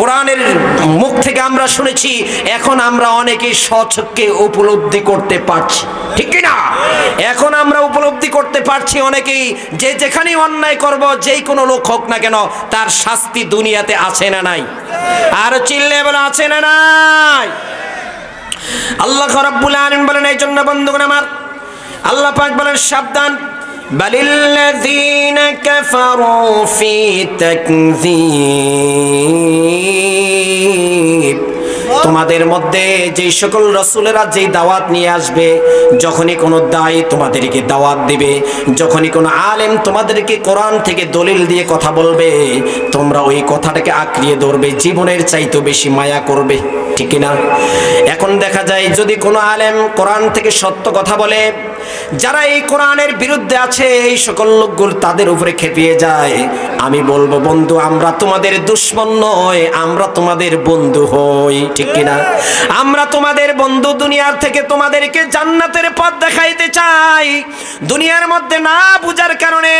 কোরআনের মুখ থেকে আমরা শুনেছি, এখন আমরা অনেকেই স্বচক্ষে উপলব্ধি করতে পারছি। ঠিক না এখন আমরা উপলব্ধি করতে পারছি অনেকেই, যে যেখানেই অন্যায় করব, যেই কোনো লোক হোক না কেন, তার শাস্তি দুনিয়াতে আছে না নাই? আর চিল্লে বলে, আছে না নাই? আল্লাহ রাব্বুল আলামিন বলেন, এই জন্য বন্ধুগণ আমার, আল্লাহ পাক বলেন, সাবধান। বালিল্লাযীন কাফারু ফি তাকযীব। তোমাদের মধ্যে যে সকল রসুলেরা যেই দাওয়াত নিয়ে আসবে, যখনই কোনো দায় তোমাদেরকে দাওয়াত দিবে, যখনই কোনো আলেম তোমাদেরকে কোরআন থেকে দলিল দিয়ে কথা বলবে, তোমরা ওই কথাটাকে আঁকড়িয়ে ধরবে, জীবনের চাইতে বেশি মায়া করবে, ঠিক না এখন দেখা যায় যদি কোনো আলেম কোরআন থেকে সত্য কথা বলে যারা এই কোরআনের বিরুদ্ধে আছে, এই সকল লোকগুলো তাদের উপরে খেপিয়ে যায়। আমি বলব, বন্ধু, আমরা তোমাদের দুশ্মন নয়, আমরা তোমাদের বন্ধু হই, ঠিক কিনা? আমরা তোমাদের বন্ধু দুনিয়ার থেকে তোমাদেরকে জান্নাতের পথ দেখাইতে চাই। দুনিয়ার মধ্যে না বুঝার কারণে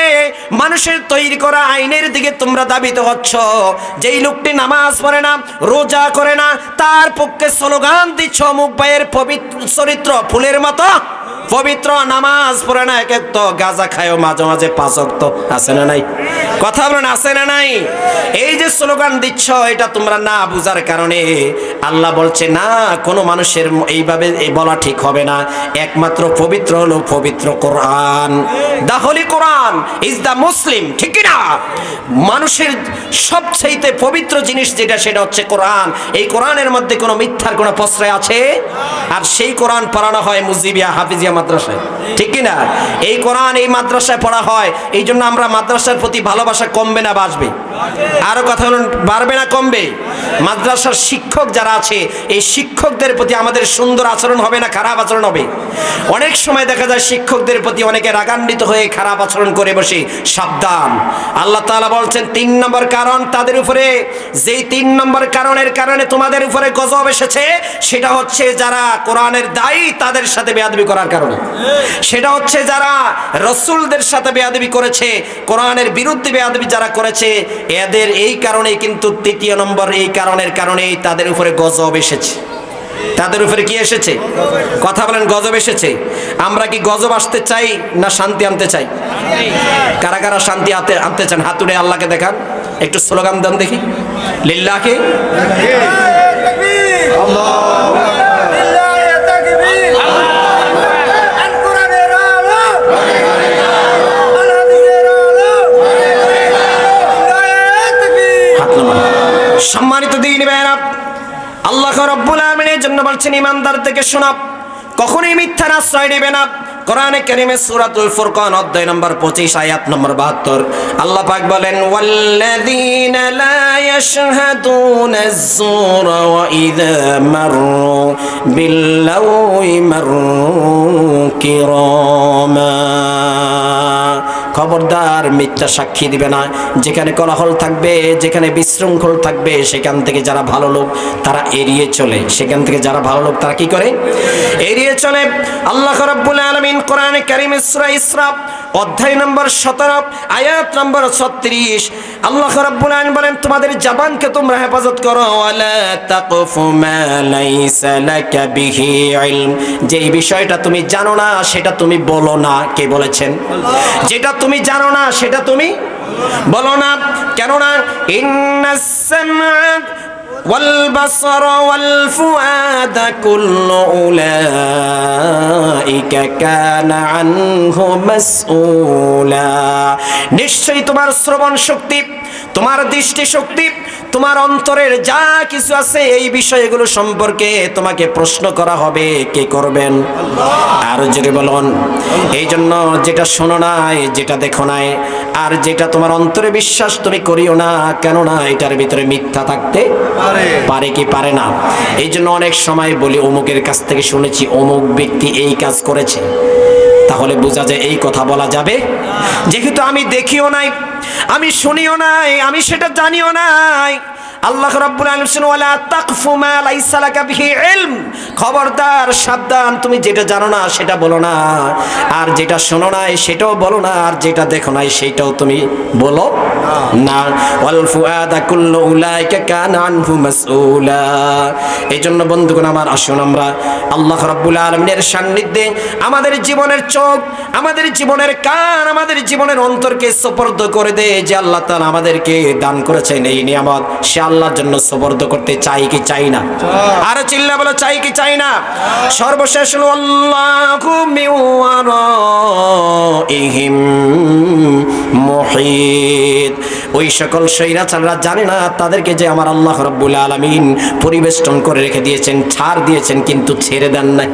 মানুষের তৈরি করা আইনের দিকে তোমরা দাবিত হচ্ছ। যেই লোকটি নামাজ পড়ে না, রোজা করে না, তার পক্ষে স্লোগান দিচ্ছ, মুখ ভাইয়ের পবিত্র চরিত্র ফুলের মতো। পবিত্র নামাজ পড়ে না এক এক তো গাজা খায়ও মাঝে মাঝে পাচক তো আছে না নাই? কথা বলেন, আছে না নাই? এই যে স্লোগান দিচ্ছ, এটা তোমরা না বুঝার কারণে আল্লাহ বলছে, না, কোনো মানুষের এইভাবে এই বলা ঠিক হবে না। একমাত্র পবিত্র হলো পবিত্র কোরআন। The holy Quran, is the মুসলিম, ঠিক না মানুষের সবচাইতে পবিত্র জিনিস যেটা, সেটা হচ্ছে কোরআন। এই কোরআনের মধ্যে কোনো মিথ্যার কোনো প্রশ্রয় আছে? আর সেই কোরআন পড়ানো হয় মুজিবিয়া হাফিজিয়া মাদ্রাসায়। ঠিক কিনা? এই কোরআন এই মাদ্রাসায় পড়া হয় এই জন্য আমরা মাদ্রাসার প্রতি ভালোবাসা কমবে না, বাসবে। আরও কথা বলুন, বাড়বে না কমবে? মাদ্রাসার শিক্ষক যারা আছে, এই শিক্ষকদের প্রতি আমাদের সুন্দর আচরণ হবে না খারাপ আচরণ হবে? অনেক সময় দেখা যায় শিক্ষকদের প্রতি অনেকে রাগান্বিত হয়ে খারাপ আচরণ করে বসে, সাবধান। আল্লাহ তাআলা বলছেন, তিন নম্বর কারণ তাদের উপরে, যেই তিন নম্বর কারণের কারণে তোমাদের উপরে গজব এসেছে, সেটা হচ্ছে যারা কোরআনের দায়ী, তাদের সাথে বেয়াদবি করার কারণে। সেটা হচ্ছে যারা রসুলদের সাথে বেয়াদবি করেছে, কোরআনের বিরুদ্ধে বেয়াদবি যারা করেছে এদের এই কারণে কিন্তু তৃতীয় নম্বর এই কারণের কারণেই তাদের উপরে গজব এসেছে। তাদের উপরে কি এসেছে? কথা বলেন, গজব এসেছে। আমরা কি গজব আসতে চাই না শান্তি আনতে চাই? কারা কারা শান্তি আনতে আনতে চান? হাতুড়ে আল্লাহকে দেখান। একটু স্লোগান দেন দেখি। লিল্লাহকে হাত সম্মানিত দিন ভাইরা আল্লাহ রব্বুল আলমিনের জন্য বলছেন, ইমানদার থেকে শোনাব কখনোই মিথ্যার আশ্রয় নেবে না। কোরআনে নম্বর 25 আয়াত নম্বর 72 আল্লাহ বলেন খবরদার মিথ্যা সাক্ষী দিবে না। যেখানে কোলাহল থাকবে, যেখানে বিশৃঙ্খল থাকবে, সেখান থেকে যারা ভালো লোক, তারা এড়িয়ে চলে। সেখান থেকে যারা ভালো লোক, তারা কি করে? এড়িয়ে চলে। আল্লাহ রাব্বুল আলামিন কোরআনে কারিম সূরা ইসরা অধ্যায় নম্বর 17 আয়াত নম্বর 36 আল্লাহ রাব্বুল আলামিন বলেন, তোমাদের জবানকে তোমরা হেফাজত করো ওয়ালা যেই বিষয়টা তুমি জানো না, সেটা তুমি বলো না, কে বলেছেন? যেটা তুমি জানো না, সেটা তুমি বলো না। কেননা والبصر والفؤاد كل أولئك كان عنه مسؤولا নিশ্চয়ই তোমার শ্রবণ শক্তি তোমার দৃষ্টি শক্তি তোমার অন্তরের যা কিছু আছে এই বিষয়গুলো সম্পর্কে তোমাকে প্রশ্ন করা হবে কে করবেন আর যদি বলুন এই জন্য যেটা শোনো নাই যেটা দেখো নাই আর যেটা তোমার অন্তরে বিশ্বাস তুমি করিও না কেননা এটার ভিতরে মিথ্যা থাকতে পারে? কি পারে না? এই জন্য অনেক সময় বলি, অমুকের কাছ থেকে শুনেছি, অমুক ব্যক্তি এই কাজ করেছে। তাহলে বোঝা যায় এই কথা বলা যাবে। যেহেতু আমি দেখিও নাই, আমি শুনিও নাই, আমি সেটা জানিও নাই। আল্লাহ রাব্বুল আলামিন ওয়ালা তাকফু মা লাইসা লাকা বিহি ইলম। খবরদার, সাবধান, তুমি যেটা জানো না, সেটা বলো না। আর যেটা শোনো নাই, সেটাও বলো না। আর যেটা দেখো নাই, সেটাও তুমি বলো। না। ওয়াল ফুআদা কুল্লু উলাইকা কানা আনহু মাসউলা। এজন্য বন্ধুগণ আমার আসুন আমরা আল্লাহ রাব্বুল আলামিনের সান্নিধ্যে আমাদের জীবনের চোখ আমাদের জীবনের কান আমাদের জীবনের অন্তরকে সুপর্দ করে দে যে আল্লাহ তাআলা আমাদেরকে দান করেছেন এই নিয়ামত। সে আল্লাহর জন্য সুপর্দ করতে চাই কি চাই না? আর চিল্লা বলো চাই কি চাই না? সর্বশেষ হলো আল্লাহু ওয়ারাইহিম মুহিত। ওই সকল সৈরাচাররা জানে না তাদেরকে যে আমার আল্লাহ রব্বুল আলমিন পরিবেষ্টন করে রেখে দিয়েছেন ছাড় দিয়েছেন কিন্তু ছেড়ে দেন নাই।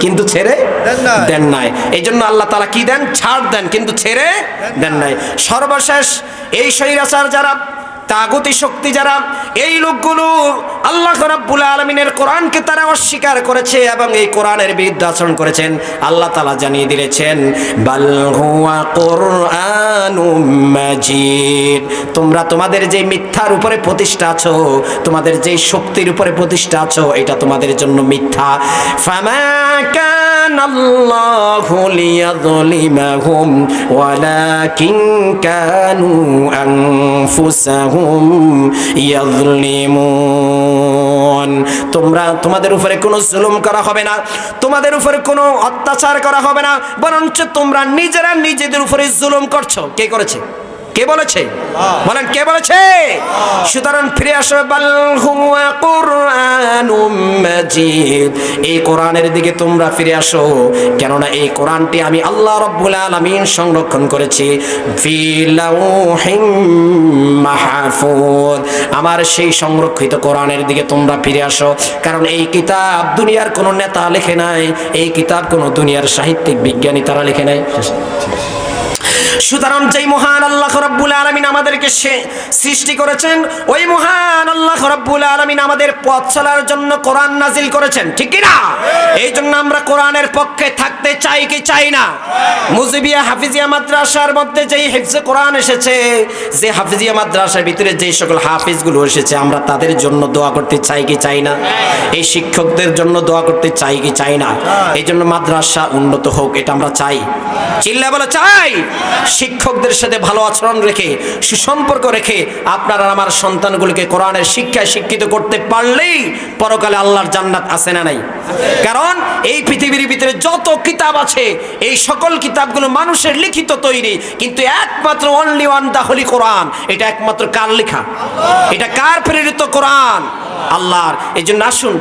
কিন্তু ছেড়ে দেন নাই। দেন নাই। এই জন্য আল্লাহ তারা কি দেন? ছাড় দেন কিন্তু ছেড়ে দেন নাই। সর্বশেষ এই সৈরাচার যারা তাগতি শক্তি যারা, এই লোকগুলো আল্লাহ রাব্বুল আলমিনের কোরআনকে তারা অস্বীকার করেছে এবং এই কোরআনের বিরুদ্ধে আচরণ করেছেন। আল্লাহ তালা জানিয়ে দিয়েছেন তোমরা তোমাদের যে মিথ্যার উপরে প্রতিষ্ঠা আছো, তোমাদের যে শক্তির উপরে প্রতিষ্ঠা আছো, এটা তোমাদের জন্য মিথ্যা। كان الله ليظلمهم ولكن كانوا أنفسهم يظلمون তোমরা তোমাদের উপরে কোনো জুলুম করা হবে না তোমাদের উপরে কোনো অত্যাচার করা হবে না বরঞ্চ তোমরা নিজেরা নিজেদের উপরে জুলুম করছো কে করেছে কে বলেছে? বলেন, কে বলেছে? সুতরাং ফিরে আসো এই কোরআনের দিকে তোমরা ফিরে আসো, কেননা এই কোরআনটি আমি আল্লাহ রাব্বুল আলামিন সংরক্ষণ করেছি। আমার সেই সংরক্ষিত কোরআনের দিকে তোমরা ফিরে আসো, কারণ এই কিতাব দুনিয়ার কোনো নেতা লেখে নাই, এই কিতাব কোনো দুনিয়ার সাহিত্যিক বিজ্ঞানী তারা লেখে নাই। সুতরাং যেই মহান আল্লাহ রব্বুল আলমিন আমাদেরকে সে সৃষ্টি করেছেন, ওই মহান আল্লাহ রব্বুল আলমিন আমাদের পথ চলার জন্য কোরআন নাজিল করেছেন। ঠিক কি না এই জন্য আমরা কোরআনের পক্ষে থাকতে চাই কি চাই না? মুজিবিয়া হাফিজিয়া মাদ্রাসার মধ্যে যেই হেফজে কোরআন এসেছে, যে হাফিজিয়া মাদ্রাসার ভিতরে যে সকল হাফিজগুলো এসেছে, আমরা তাদের জন্য দোয়া করতে চাই কি চাই না? এই শিক্ষকদের জন্য দোয়া করতে চাই কি চাই না? এই জন্য মাদ্রাসা উন্নত হোক, এটা আমরা চাই। চিল্লা বলে, চাই! শিক্ষকদের সাথে ভালো আচরণ রেখে, সুসম্পর্ক রেখে আপনার আর আমার সন্তানগুলোকে কোরআনের শিক্ষায় শিক্ষিত করতে পারলেই পরকালে আল্লাহর জান্নাত আছে না নাই? কারণ এই পৃথিবীর ভিতরে যত কিতাব আছে, এই সকল কিতাবগুলো মানুষের লিখিত তৈরি, কিন্তু একমাত্র অনলি ওয়ান দা হলি কোরআন। এটা একমাত্র কার লেখা? এটা কার প্রেরিত কোরআন? আল্লাহর। এই জন্য আসুন।